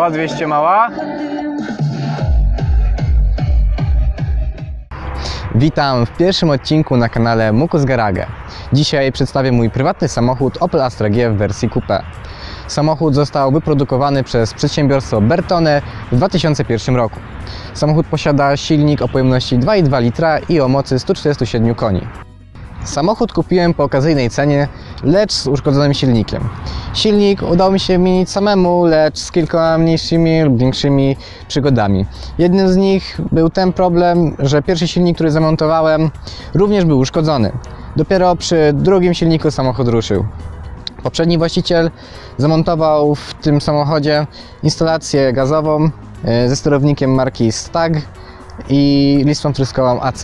Mała, 200 mała. Witam w pierwszym odcinku na kanale Mukus Garage. Dzisiaj przedstawię mój prywatny samochód Opel Astra G w wersji coupe. Samochód został wyprodukowany przez przedsiębiorstwo Bertone w 2001 roku. Samochód posiada silnik o pojemności 2,2 litra i o mocy 147 koni. Samochód kupiłem po okazyjnej cenie, lecz z uszkodzonym silnikiem. Silnik udało mi się wymienić samemu, lecz z kilkoma mniejszymi lub większymi przygodami. Jednym z nich był ten problem, że pierwszy silnik, który zamontowałem, również był uszkodzony. Dopiero przy drugim silniku samochód ruszył. Poprzedni właściciel zamontował w tym samochodzie instalację gazową e, ze sterownikiem marki Stag i listwą tryskową AC.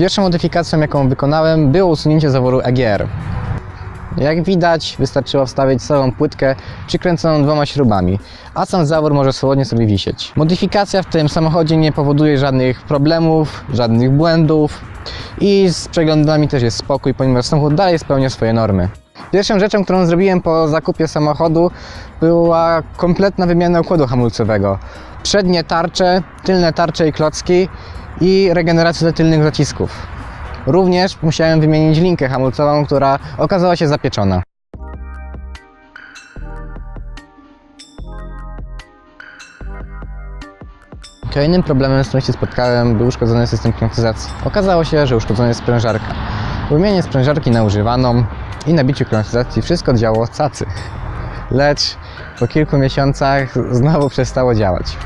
Pierwszą modyfikacją, jaką wykonałem, było usunięcie zaworu EGR. Jak widać, wystarczyło wstawić całą płytkę przykręconą dwoma śrubami, a sam zawór może swobodnie sobie wisieć. Modyfikacja w tym samochodzie nie powoduje żadnych problemów, żadnych błędów i z przeglądami też jest spokój, ponieważ samochód dalej spełnia swoje normy. Pierwszą rzeczą, którą zrobiłem po zakupie samochodu była kompletna wymiana układu hamulcowego. Przednie tarcze, tylne tarcze i klocki i regeneracja tylnych zacisków. Również musiałem wymienić linkę hamulcową, która okazała się zapieczona. Kolejnym problemem, z którym się spotkałem, był uszkodzony system klimatyzacji. Okazało się, że uszkodzona jest sprężarka. Wymienię sprężarki na używaną i nabiciu klimatyzacji wszystko działało cacy. Lecz po kilku miesiącach znowu przestało działać.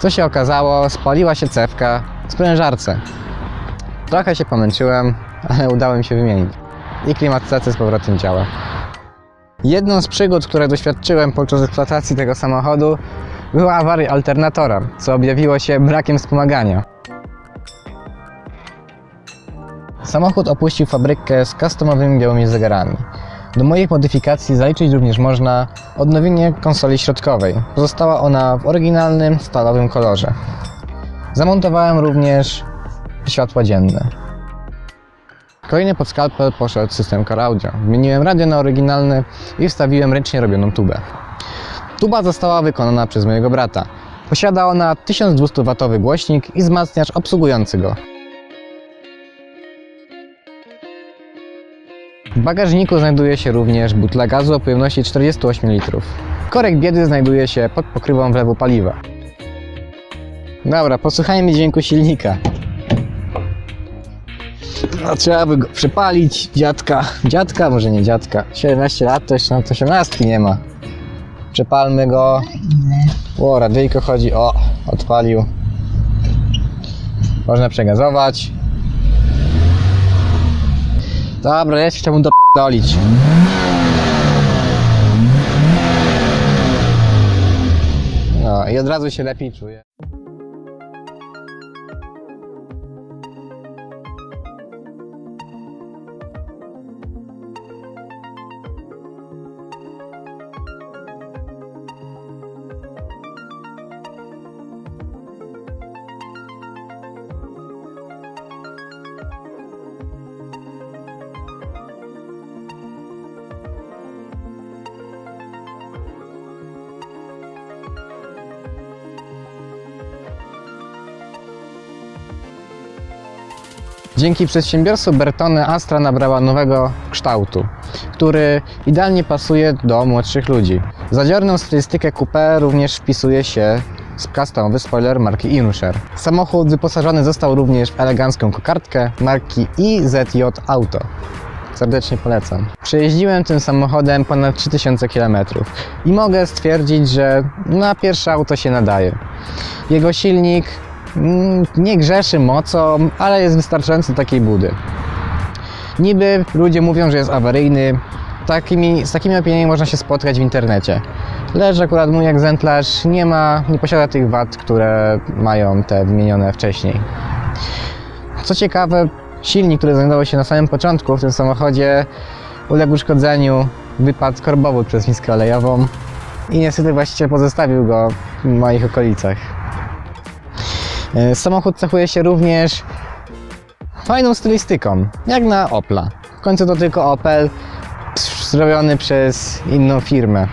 Co się okazało? Spaliła się cewka w sprężarce. Trochę się pomęczyłem, ale udało mi się wymienić. I klimatyzacja z powrotem działa. Jedną z przygód, które doświadczyłem podczas eksploatacji tego samochodu, była awaria alternatora, co objawiło się brakiem wspomagania. Samochód opuścił fabrykę z customowymi białymi zegarami. Do moich modyfikacji zaliczyć również można odnowienie konsoli środkowej. Pozostała ona w oryginalnym, stalowym kolorze. Zamontowałem również światła dzienne. Kolejny pod skalpel poszedł system car audio. Zmieniłem radio na oryginalny i wstawiłem ręcznie robioną tubę. Tuba została wykonana przez mojego brata. Posiada ona 1200W głośnik i wzmacniacz obsługujący go. W bagażniku znajduje się również butla gazu o pojemności 48 litrów. Korek biedy znajduje się pod pokrywą wlewu paliwa. Dobra, posłuchajmy dźwięku silnika. No, trzeba by go przypalić, dziadka. Dziadka, może nie dziadka. 17 lat to jeszcze nawet 18 nie ma. Przepalmy go. O, radyjko chodzi. O, odpalił. Można przegazować. Dobra, ja się chciałbym dolić. No i od razu się lepiej czuję. Dzięki przedsiębiorstwu Bertone Astra nabrała nowego kształtu, który idealnie pasuje do młodszych ludzi. W zadziorną stylistykę coupe również wpisuje się customowy spoiler marki Inusher. Samochód wyposażony został również w elegancką kokardkę marki IZJ Auto. Serdecznie polecam. Przejeździłem tym samochodem ponad 3000 km i mogę stwierdzić, że na pierwsze auto się nadaje. Jego silnik nie grzeszy mocą, ale jest wystarczający do takiej budy. Niby ludzie mówią, że jest awaryjny, takimi, z takimi opiniami można się spotkać w internecie. Lecz akurat mój egzemplarz nie ma, nie posiada tych wad, które mają te wymienione wcześniej. Co ciekawe, silnik, który znajdował się na samym początku w tym samochodzie, uległ uszkodzeniu, wypadł korbowód przez miskę olejową i niestety właściciel pozostawił go w moich okolicach. E, samochód cechuje się również fajną stylistyką, jak na Opla. W końcu to tylko Opel zrobiony przez inną firmę.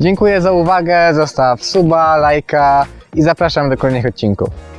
Dziękuję za uwagę, zostaw suba, lajka i zapraszam do kolejnych odcinków.